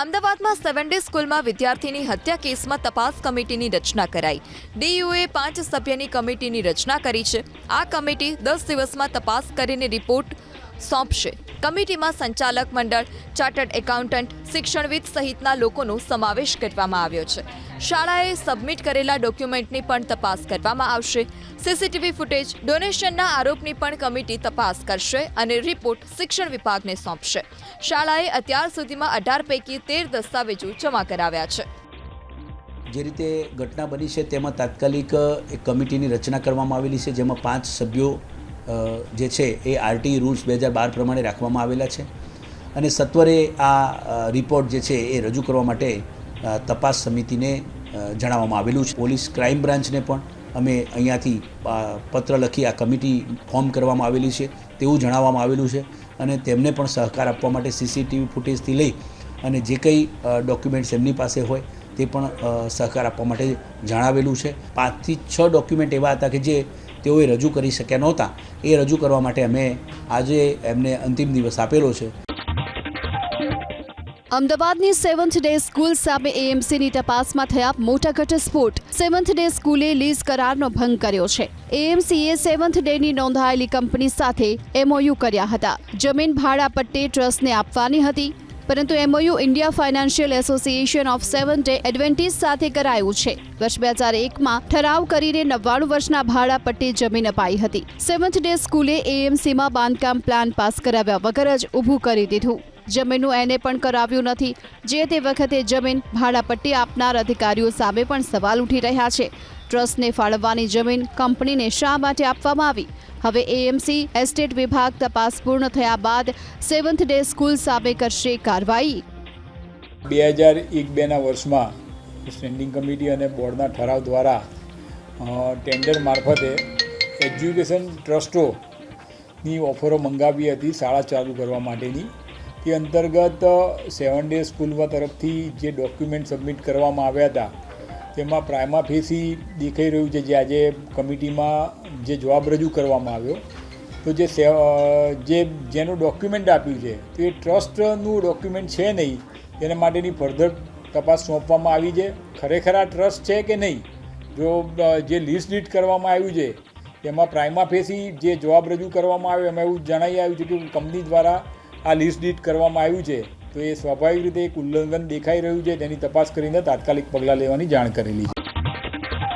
અમદાવાદમાં seven day સ્કૂલમાં વિદ્યાર્થીની હત્યા કેસમાં તપાસ કમિટીની રચના કરાઈ. ડીયુએ પાંચ સભ્યની કમિટીની રચના કરી છે. આ કમિટી દસ દિવસમાં તપાસ કરીને રિપોર્ટ સોંપશે. કમિટીમાં સંચાલક મંડળ, ચાર્ટર્ડ એકાઉન્ટન્ટ, શિક્ષણવિદ સહિતના લોકોનો સમાવેશ કરવામાં આવ્યો છે. શાળાએ સબમિટ કરેલા ડોક્યુમેન્ટની પણ તપાસ કરવામાં આવશે. સીસીટીવી ફૂટેજ, ડોનેશનના આરોપની પણ કમિટી તપાસ કરશે અને રિપોર્ટ શિક્ષણ વિભાગને સોંપશે. શાળાએ અત્યાર સુધીમાં અઢાર પૈકી તેર દસ્તાવેજો જમા કરાવ્યા છે. જે રીતે ઘટના બની છે તેમાં તાત્કાલિક એક કમિટીની રચના કરવામાં આવેલી છે, જેમાં પાંચ સભ્યો જે છે એ આરટી રૂલ્સ બે હજાર બાર પ્રમાણે રાખવામાં આવેલા છે. અને સત્વરે આ રિપોર્ટ જે છે એ રજૂ કરવા માટે તપાસ સમિતિને જણાવવામાં આવેલું છે. પોલીસ ક્રાઇમ બ્રાન્ચને પણ અમે અહીંયાથી પત્ર લખી આ કમિટી ફોર્મ કરવામાં આવેલી છે તેવું જણાવવામાં આવેલું છે. અને તેમને પણ સહકાર આપવા માટે સીસીટીવી ફૂટેજથી લઈ અને જે કંઈ ડોક્યુમેન્ટ્સ એમની પાસે હોય તે પણ સહકાર આપવા માટે જણાવેલું છે. પાંચથી છ ડોક્યુમેન્ટ એવા હતા કે જે તેઓએ રજૂ કરી શક્યા નહોતા. એ રજૂ કરવા માટે અમે આજે એમને અંતિમ દિવસ આપેલો છે. અમદાવાદની સેવન્થ ડે સ્કૂલ સામે એએમસીની તપાસમાં થયા મોટા ઘટસ્ફોટ. સેવન્થ ડે સ્કૂલે લીઝ કરારનો ભંગ કર્યો છે. એએમસીએ સેવન્થ ડેની નોંધાયેલી કંપની સાથે એમઓયુ કર્યા હતા. જમીન ભાડા પટ્ટે ટ્રસ્ટને આપવાની હતી. પરંતુ MOU India financial association of seven day Adventists સાથે કરાયું છે. વર્ષ બે હજાર એકમાં ઠરાવ કરીને નવ્વાણું વર્ષના ભાડા પટ્ટે જમીન અપાઈ હતી. સેવન્થ ડે સ્કૂલે એએમસીમાં બાંધકામ પ્લાન પાસ કરાવ્યા વગર જ ઊભું કરી દીધું. જમીનનું એને પણ કરાવ્યું નથી. જે તે વખતે જમીન ભાડાપટ્ટી આપનાર અધિકારીઓ સામે પણ સવાલ ઉઠી રહ્યા છે. ટ્રસ્ટને ફાળવવાની જમીન કંપનીને શા માટે આપવામાં આવી? હવે એએમસી, એસ્ટેટ વિભાગ તપાસ પૂર્ણ થયા બાદ સેવન્થ ડે સ્કૂલ સામે કરશે કાર્યવાહી. બે હજાર એક બેના વર્ષમાં સ્ટેન્ડિંગ કમિટી અને બોર્ડના ઠરાવ દ્વારા ટેન્ડર મારફતે એજ્યુકેશન ટ્રસ્ટોની ઓફરો મંગાવી હતી શાળા ચાલુ કરવા માટેની. તે અંતર્ગત સેવન ડે સ્કૂલમાં તરફથી જે ડોક્યુમેન્ટ સબમિટ કરવામાં આવ્યા હતા તેમાં પ્રાઇમા ફેસી દેખાઈ રહ્યું છે જે આજે કમિટીમાં જે જવાબ રજૂ કરવામાં આવ્યો. તો જે જે જેનું ડોક્યુમેન્ટ આપ્યું છે, તો એ ટ્રસ્ટનું ડોક્યુમેન્ટ છે નહીં, એના માટેની ફર્ધર તપાસ સોંપવામાં આવી છે. ખરેખર આ ટ્રસ્ટ છે કે નહીં? જો જે લિસ્ટ ડીટ કરવામાં આવ્યું છે, એમાં પ્રાઇમા ફેસી જે જવાબ રજૂ કરવામાં આવ્યો, એમાં એવું જણાઈ આવ્યું છે કે કંપની દ્વારા આ લિસ્ટ ડીટ કરવામાં આવ્યું છે. તો એ સ્વાભાવિક રીતે એક ઉલ્લંઘન દેખાઈ રહ્યું છે, તેની તપાસ કરીને તાત્કાલિક પગલાં લેવાની જાણ કરેલી છે.